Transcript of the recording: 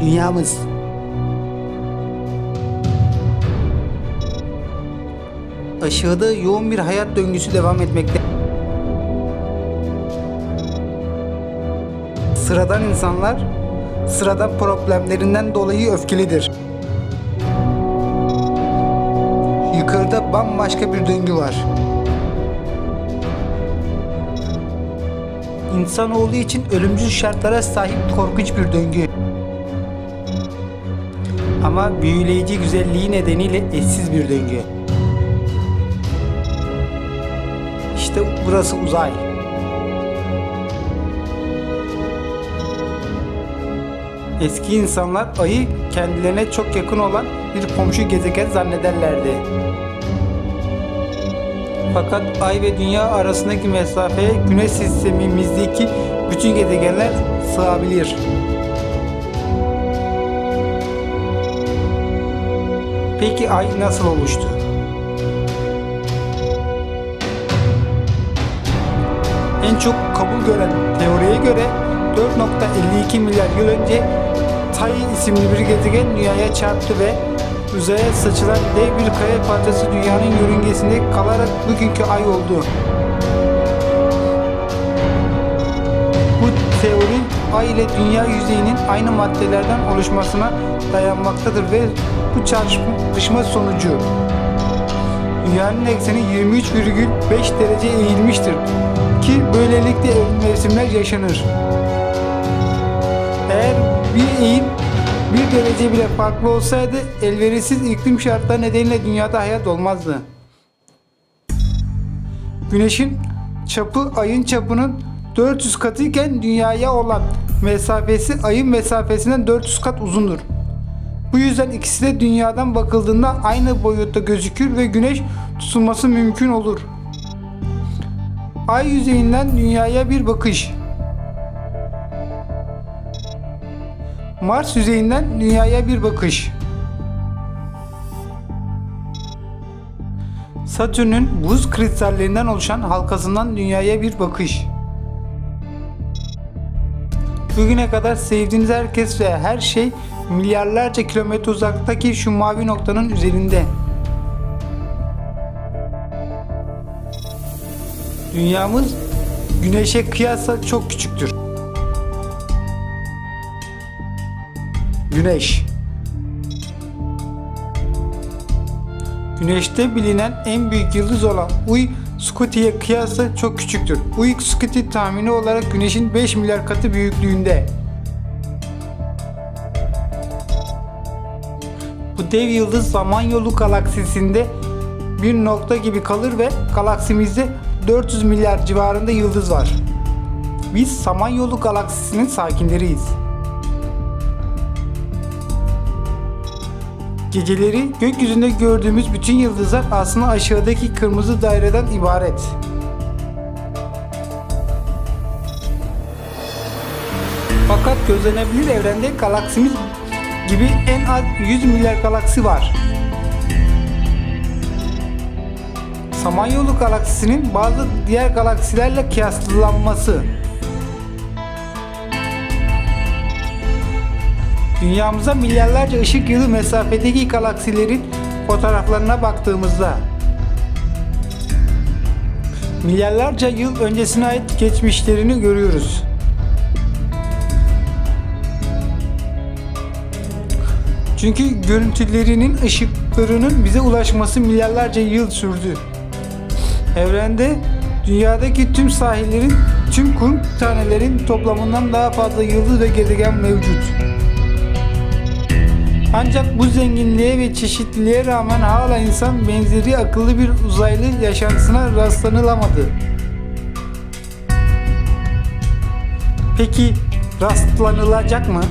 Dünyamız. Aşağıda yoğun bir hayat döngüsü devam etmekte. Sıradan insanlar sıradan problemlerinden dolayı öfkelidir. Yukarıda bambaşka bir döngü var. İnsanoğlu için ölümcül şartlara sahip korkunç bir döngü. Ama büyüleyici güzelliği nedeniyle eşsiz bir döngü. İşte burası uzay. Eski insanlar ayı kendilerine çok yakın olan bir komşu gezegen zannederlerdi. Fakat ay ve dünya arasındaki mesafeye güneş sistemimizdeki bütün gezegenler sığabilir. Peki ay nasıl oluştu? En çok kabul gören teoriye göre 4.52 milyar yıl önce Tay isimli bir gezegen dünyaya çarptı ve uzaya saçılan dev bir kaya parçası dünyanın yörüngesinde kalarak bugünkü ay oldu. Bu teori ay ile dünya yüzeyinin aynı maddelerden oluşmasına dayanmaktadır ve bu çarpışma sonucu dünyanın ekseni 23,5 derece eğilmiştir ki böylelikle mevsimler yaşanır. Eğer bir eğim bir derece bile farklı olsaydı elverişsiz iklim şartları nedeniyle dünyada hayat olmazdı. Güneşin çapı ayın çapının 400 katı iken dünyaya olan mesafesi ayın mesafesinden 400 kat uzundur. Bu yüzden ikisi de dünyadan bakıldığında aynı boyutta gözükür ve güneş tutulması mümkün olur. Ay yüzeyinden dünyaya bir bakış. Mars yüzeyinden dünyaya bir bakış. Satürn'ün buz kristallerinden oluşan halkasından dünyaya bir bakış. Bugüne kadar sevdiğiniz herkes ve her şey milyarlarca kilometre uzaktaki şu mavi noktanın üzerinde. Dünyamız Güneş'e kıyasla çok küçüktür. Güneş Güneşte bilinen en büyük yıldız olan Uy Scuti kıyasla çok küçüktür. Uy Scuti tahmini olarak Güneş'in 5 milyar katı büyüklüğünde. Bu dev yıldız Samanyolu galaksisinde bir nokta gibi kalır ve galaksimizde 400 milyar civarında yıldız var. Biz Samanyolu galaksisinin sakinleriyiz. Geceleri gökyüzünde gördüğümüz bütün yıldızlar aslında aşağıdaki kırmızı daireden ibaret. Fakat gözlenebilir evrende galaksimiz gibi en az 100 milyar galaksi var. Samanyolu galaksisinin bazı diğer galaksilerle kıyaslanması. Dünyamıza milyarlarca ışık yılı mesafedeki galaksilerin fotoğraflarına baktığımızda milyarlarca yıl öncesine ait geçmişlerini görüyoruz. Çünkü görüntülerinin ışıklarının bize ulaşması milyarlarca yıl sürdü. Evrende dünyadaki tüm sahillerin, tüm kum tanelerin toplamından daha fazla yıldız ve gezegen mevcut. Ancak bu zenginliğe ve çeşitliliğe rağmen hala insan benzeri akıllı bir uzaylı yaşantısına rastlanılamadı. Peki rastlanılacak mı?